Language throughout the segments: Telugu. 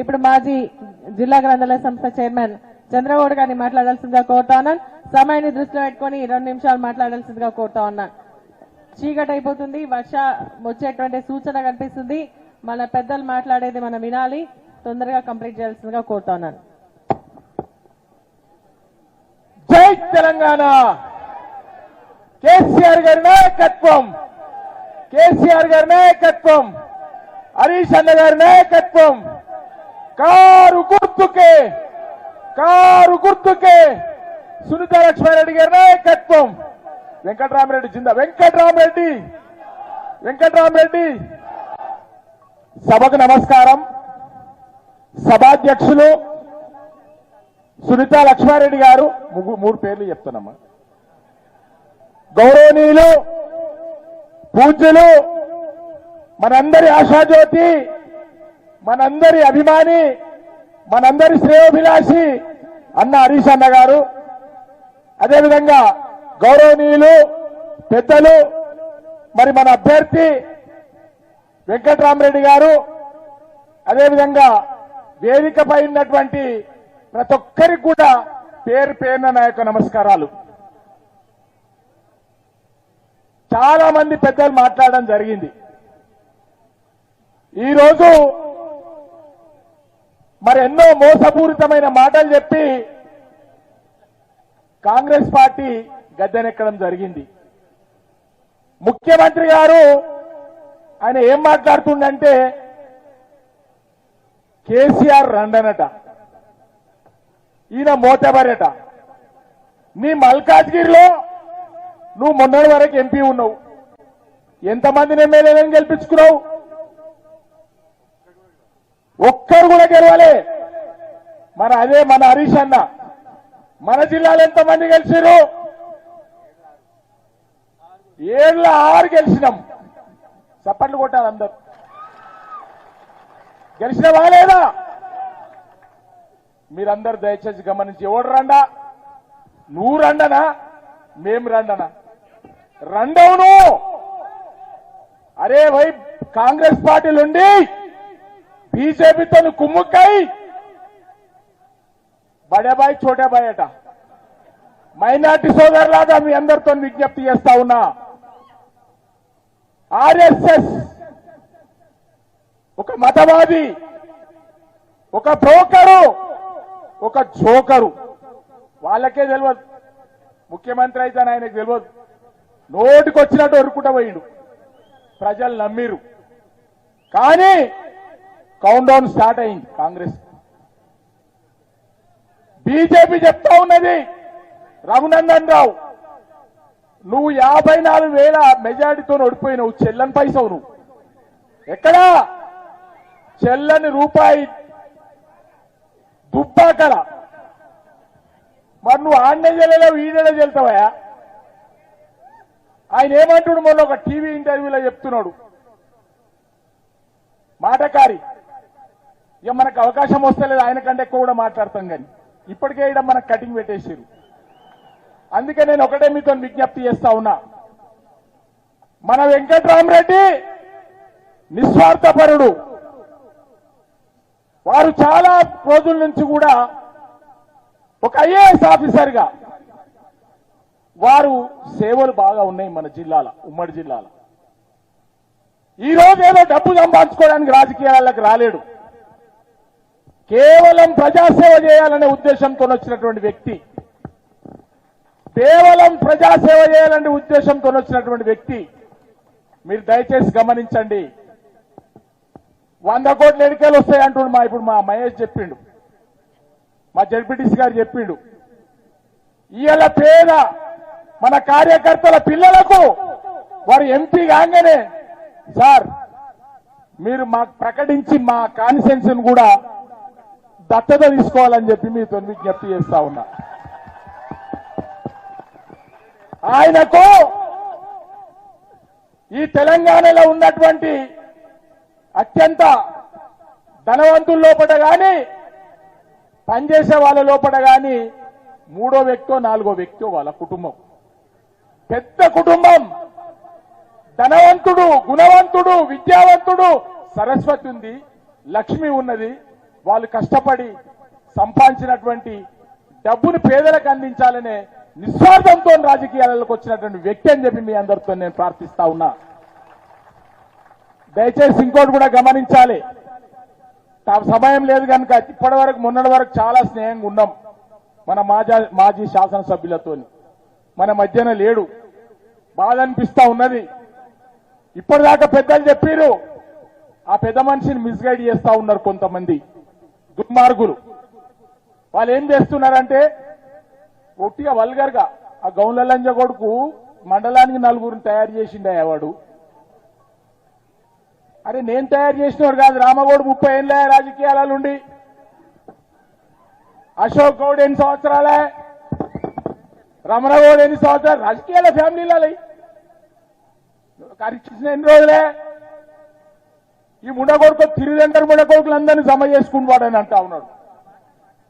ఇప్పుడు మాజీ జిల్లా గ్రంథాలయ సంస్థ చైర్మన్ చంద్రగౌడ్ గారిని మాట్లాడాల్సిందిగా కోరుతా ఉన్నాను. సమయాన్ని దృష్టిలో పెట్టుకుని రెండు నిమిషాలు మాట్లాడాల్సిందిగా కోరుతా ఉన్నాను చీకటి అయిపోతుంది వర్ష వచ్చేటువంటి సూచన కనిపిస్తుంది. మన పెద్దలు మాట్లాడేది మనం వినాలి. తొందరగా కంప్లీట్ చేయాల్సిందిగా కోరుతా ఉన్నాను. జై తెలంగాణ! కేసీఆర్ గారి నాయకత్వం! కేసీఆర్ గారి నాయకత్వం! హరీష్ అన్న గారి నాయకత్వం! కారు గుర్తుకే కారు గుర్తుకే. సునీత లక్ష్మారెడ్డి గారి నాయకత్వం. వెంకటరామరెడ్డి జిందా. వెంకటరామరెడ్డి వెంకటరామరెడ్డి. సభకు నమస్కారం. సభాధ్యక్షులు సునీత లక్ష్మారెడ్డి గారు. ముగ్గురు మూడు పేర్లు చెప్తున్నామ్మా గౌరవనీయులు పూజ్యులు మనందరి ఆశాజ్యోతి మనందరి అభిమాని మనందరి శ్రేయోభిలాషి అన్న హరీష్ అన్న గారు. అదేవిధంగా గౌరవనీయులు పెద్దలు మరి మన అభ్యర్థి వెంకటరామరెడ్డి గారు. అదేవిధంగా వేదికపై ఉన్నటువంటి ప్రతి ఒక్కరికి కూడా పేరు పేరున నా యొక్క నమస్కారాలు. చాలా మంది పెద్దలు మాట్లాడడం జరిగింది. ఈరోజు మరి ఎన్నో మోసపూరితమైన మాటలు చెప్పి కాంగ్రెస్ పార్టీ గద్దెనెక్కడం జరిగింది. ముఖ్యమంత్రి గారు ఆయన ఏం మాట్లాడుతుండంటే కేసీఆర్ రండనట ఈయన మోతబరట. నీ మల్కాజ్గిరిలో నువ్వు మొన్నటి వరకు ఎంపీ ఉన్నావు. ఎంతమందిని ఎమ్మెల్యేలను గెలిపించుకున్నావు? ఒక్కరు కూడా గెలవలే. మన అదే మన హరీష్ అన్న. మన జిల్లాలో ఎంతమంది గెలిచారు ఏళ్ళ ఆరు గెలిచినాం. చప్పట్లు కొట్టారు అందరు. గెలిచినవా లేదా? మీరందరూ దయచేసి గమనించి ఎవడు రండా. నువ్వు రండనా? మేం రండనా? రండవును. అరే వై కాంగ్రెస్ పార్టీలుండి బీజేపీతో కుమ్ముక్కై బడేబాయ్ చోటేబాయ్ అట. మైనార్టీ సోదరులాగా మీ అందరితో విజ్ఞప్తి చేస్తా ఉన్నా. ఆర్ఎస్ఎస్ ఒక మతవాది ఒక బ్రోకరు ఒక జోకరు. వాళ్ళకే తెలియదు ముఖ్యమంత్రి అయితే ఆయనకు తెలియదు నోటికి వచ్చినట్టు ఒరుకుంటా పోయిండు. ప్రజలు నమ్మిరు కానీ కౌంట్ డౌన్ స్టార్ట్ అయింది కాంగ్రెస్. బీజేపీ చెప్తా ఉన్నది రఘునందన్ రావు నువ్వు యాభై నాలుగు వేల మెజారిటీతో ఓడిపోయినావు చెల్లని పైసవు నువ్వు. ఎక్కడా? చెల్లని రూపాయి దుబ్బాకల. మరి నువ్వు ఆండే చెల్లెలేవు ఈడేలో చెల్తావయా ఆయన ఏమంటుడు మొన్న ఒక టీవీ ఇంటర్వ్యూలో చెప్తున్నాడు. మాటకారి. ఇక మనకు అవకాశం వస్తలేదు ఆయన కంటే ఎక్కువ కూడా మాట్లాడతాం కానీ. ఇప్పటికే ఇక్కడ మనకు కటింగ్ పెట్టేసారు అందుకే నేను ఒకటే మీతో విజ్ఞప్తి చేస్తా ఉన్నా. మన వెంకట్రామరెడ్డి నిస్వార్థపరుడు. వారు చాలా రోజుల నుంచి కూడా ఒక ఐఏఎస్ ఆఫీసర్గా వారు సేవలు బాగా ఉన్నాయి మన జిల్లాల ఉమ్మడి జిల్లాల. ఈ రోజు ఏదో డబ్బు సంపాదించుకోవడానికి రాజకీయాలకు రాలేడు. కేవలం ప్రజాసేవ చేయాలనే ఉద్దేశంతో వచ్చినటువంటి వ్యక్తి కేవలం ప్రజాసేవ చేయాలనే ఉద్దేశంతో వచ్చినటువంటి వ్యక్తి మీరు దయచేసి గమనించండి. వంద కోట్ల ఎన్నికలు వస్తాయి అంటుండు మా ఇప్పుడు మా మహేష్ చెప్పిండు. మా జడ్పీటీసీ గారు చెప్పిండు. ఇవాళ పేద మన కార్యకర్తల పిల్లలకు వారు ఎంపీ కాగానే సార్ మీరు మాకు ప్రకటించి మా కాన్సెన్షన్ కూడా దత్తత తీసుకోవాలని చెప్పి మీతో విజ్ఞప్తి చేస్తా ఉన్నా. ఆయనకు ఈ తెలంగాణలో ఉన్నటువంటి అత్యంత ధనవంతుల లోపల గాని పనిచేసే వాళ్ళ లోపల గాని మూడో వ్యక్తో నాలుగో వ్యక్తో వాళ్ళ కుటుంబం. పెద్ద కుటుంబం. ధనవంతుడు గుణవంతుడు విద్యావంతుడు సరస్వతి ఉంది లక్ష్మి ఉన్నది. వాళ్ళు కష్టపడి సంపాదించినటువంటి డబ్బును పేదలకు అందించాలనే నిస్వార్థంతో రాజకీయాలకు వచ్చినటువంటి వ్యక్తి అని చెప్పి మీ అందరితో నేను ప్రార్థిస్తా ఉన్నా. దయచేసి ఇంకోటి కూడా గమనించాలి. తా- సమయం లేదు కనుక ఇప్పటి వరకు మొన్నటి వరకు చాలా స్నేహంగా ఉన్నాం. మన మాజా మాజీ శాసనసభ్యులతో మన మధ్యన లేడు. బాధ అనిపిస్తా ఉన్నది. ఇప్పటిదాకా పెద్దలు చెప్పారు ఆ పెద్ద మనిషిని మిస్గైడ్ చేస్తా ఉన్నారు కొంతమంది. దుర్మార్గులు. వాళ్ళు ఏం చేస్తున్నారంటే ఒట్టిగా వల్గర్గా ఆ గౌన్ల లంజ కొడుకు మండలానికి నలుగురిని తయారు చేసిండే వాడు. అరే నేను తయారు చేసినవాడు కాదు రామగౌడ్ ముప్పై ఏళ్ళ రాజకీయాలలో ఉండి. అశోక్ గౌడ్ ఎన్ని సంవత్సరాలే? రమణగౌడ్ ఎన్ని సంవత్సరాలు? రాజకీయాల ఫ్యామిలీలలో. కరిచిన ఎన్ని రోజులే? ఈ ముండకొడుకు తిరుదెంటర్ ముండకొడుకులు అందరినీ జమ చేసుకుంటాడని అంటా ఉన్నాడు.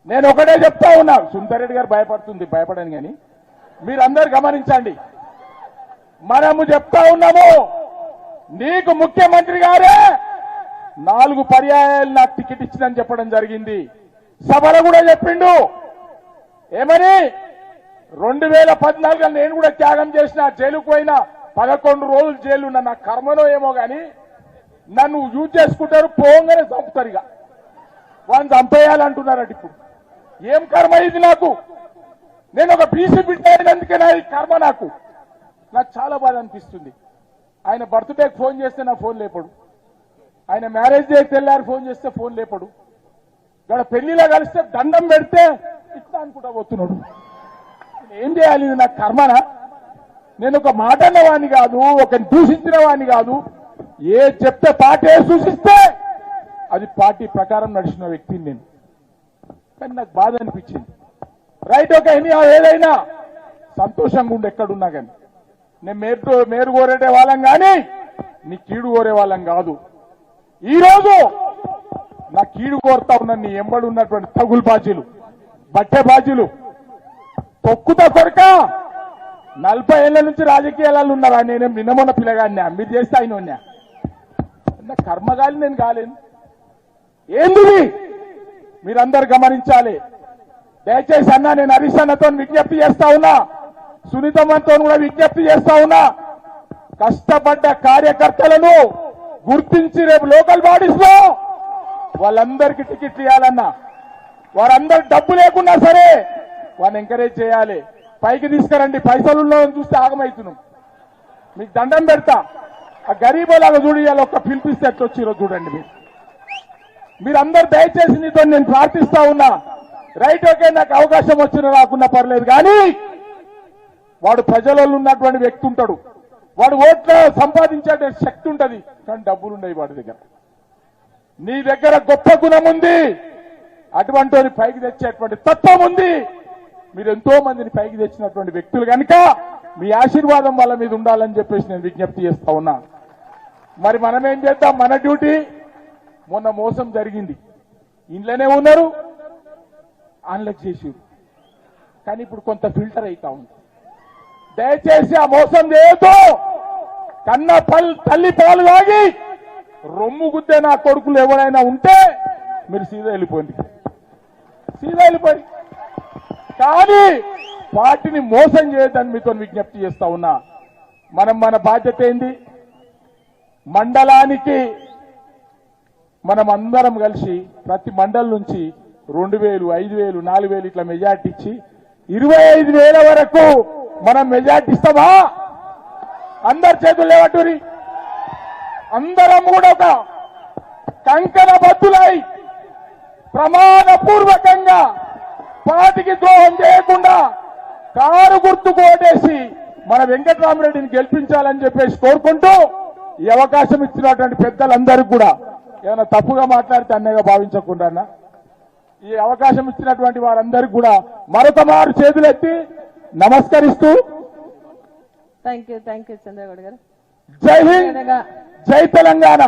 నేను ఒకటే చెప్తా ఉన్నా సుందరెడ్డి గారు భయపడుతుంది భయపడను కానీ మీరందరు గమనించండి. మనము చెప్తా ఉన్నాము నీకు ముఖ్యమంత్రి గారే నాలుగు పర్యాయాలు నాకు టికెట్ ఇచ్చిందని చెప్పడం జరిగింది. సభలో కూడా చెప్పిండు. ఏమని? రెండు వేల పద్నాలుగులో నేను కూడా త్యాగం చేసిన జైలుకు పోయినా పదకొండు రోజులు జైలు ఉన్న నా కర్మలో ఏమో కానీ నన్ను యూజ్ చేసుకుంటారు పోగానే చంపుతారు ఇక. వాళ్ళని చంపేయాలంటున్నారట ఇప్పుడు. ఏం కర్మ ఇది నాకు? నేను ఒక బీసీ బిడ్డ అయినందుకే నా ఈ కర్మ నాకు. నాకు చాలా బాధ అనిపిస్తుంది. ఆయన బర్త్డేకి ఫోన్ చేస్తే నా ఫోన్ లేపడు. ఆయన మ్యారేజ్ డేకి తెల్లారి ఫోన్ చేస్తే ఫోన్ లేపడు. ఇక్కడ పెళ్ళిలో కలిస్తే దండం పెడితే ఇట్లా అనుకుంటా పోతున్నాడు. ఏం చేయాలి ఇది నాకు కర్మనా? నేను ఒక మాట అన్నవాడిని కాదు ఒకరిని దూషించిన వాడిని కాదు. ఏ చెప్తే పార్టీ సూచిస్తే అది పార్టీ ప్రకారం నడిచిన వ్యక్తిని నేను. కానీ నాకు బాధ అనిపించింది. రైట్ ఒక ఏదైనా సంతోషంగా ఉండి ఎక్కడున్నా కానీ. నేను మేరు మేరు కోరేటే వాళ్ళం కానీ నీ కీడు కోరే వాళ్ళం కాదు. ఈరోజు నా కీడు కోరుతా ఉన్న నీ ఎంబడి ఉన్నటువంటి తగులు బాజీలు బట్టె బాజీలు తొక్కుతా కొరక నలభై ఏళ్ళ నుంచి రాజకీయాలలో ఉన్నారా? నేనేం నిన్నమొన్న పిల్లగాడినా మీరు చేస్తే ఆయన ఉన్నా నా కర్మగాలి నేను కాలేను. ఏంది మీరందరు గమనించాలి. దయచేసి అన్న నేను హరీష్ అన్నతో విజ్ఞప్తి చేస్తా ఉన్నా. సునీతమ్మతో కూడా విజ్ఞప్తి చేస్తా ఉన్నా. కష్టపడ్డ కార్యకర్తలను గుర్తించి రేపు లోకల్ బాడీస్లో వాళ్ళందరికీ టికెట్లు ఇవ్వాలన్నా. వారందరు డబ్బు లేకున్నా సరే వాళ్ళని ఎంకరేజ్ చేయాలి. పైకి తీసుకురండి. పైసలు ఉన్న చూస్తే ఆగమవుతున్నాం. మీకు దండం పెడతా. ఆ గరీబోలాగా చూడు ఇవాళ ఒక్క పిలిపిస్తే ఎట్లా వచ్చిరో చూడండి మీరు. మీరందరూ దయచేసి నీతో నేను ప్రార్థిస్తా ఉన్నా. రైట్ ఓకే నాకు అవకాశం వచ్చినా రాకున్నా పర్లేదు కానీ వాడు ప్రజలలో ఉన్నటువంటి వ్యక్తి ఉంటాడు. వాడు ఓట్లు సంపాదించే శక్తి ఉంటది కానీ డబ్బులు ఉండవు వాడి దగ్గర. నీ దగ్గర గొప్ప గుణం ఉంది. అటువంటి పైకి తెచ్చేటువంటి తత్వం ఉంది. మీరు ఎంతో మందిని పైకి తెచ్చినటువంటి వ్యక్తులు కనుక మీ ఆశీర్వాదం వాళ్ళ మీద ఉండాలని చెప్పేసి నేను విజ్ఞప్తి చేస్తా ఉన్నా. మరి మనం ఏం చేద్దాం? మన డ్యూటీ? మొన్న మోసం జరిగింది. ఇంట్లోనే ఉన్నారు. అన్లక్ చేసారు కానీ ఇప్పుడు కొంత ఫిల్టర్ అవుతా ఉంది. దయచేసి ఆ మోసం చేయొద్దు. కన్న పల్ తల్లి పాలు తాగి రొమ్ము గుద్దే నా కొడుకులు ఎవరైనా ఉంటే మీరు సీదా వెళ్ళిపోండి. సీదా వెళ్ళిపోయి కానీ పార్టీని మోసం చేయొద్దని మీతో విజ్ఞప్తి చేస్తా ఉన్నా. మనం మన బాధ్యత ఏంది? మండలానికి మనం అందరం కలిసి ప్రతి మండలం నుంచి రెండు వేలు ఐదు వేలు నాలుగు వేలు ఇట్లా మెజార్టీ ఇచ్చి ఇరవై ఐదు వేల వరకు మనం మెజార్టీ ఇస్తామా? అందరి చేతులు లేవటూరి అందరం కూడా ఒక కంకణ బద్దులై ప్రమాణపూర్వకంగా పార్టీకి ద్రోహం చేయకుండా కారు గుర్తు కోటేసి మన వెంకటరామరెడ్డిని గెలిపించాలని చెప్పేసి కోరుకుంటూ ఈ అవకాశం ఇచ్చినటువంటి పెద్దలందరికీ కూడా ఏమైనా తప్పుగా మాట్లాడితే అన్నయ్యగా భావించకుండా అన్న. ఈ అవకాశం ఇచ్చినటువంటి వారందరికీ కూడా మరొక మారు చేతులెత్తి నమస్కరిస్తూ thank you thank you Chandragoud గారు. జై హింద్ జై తెలంగాణ.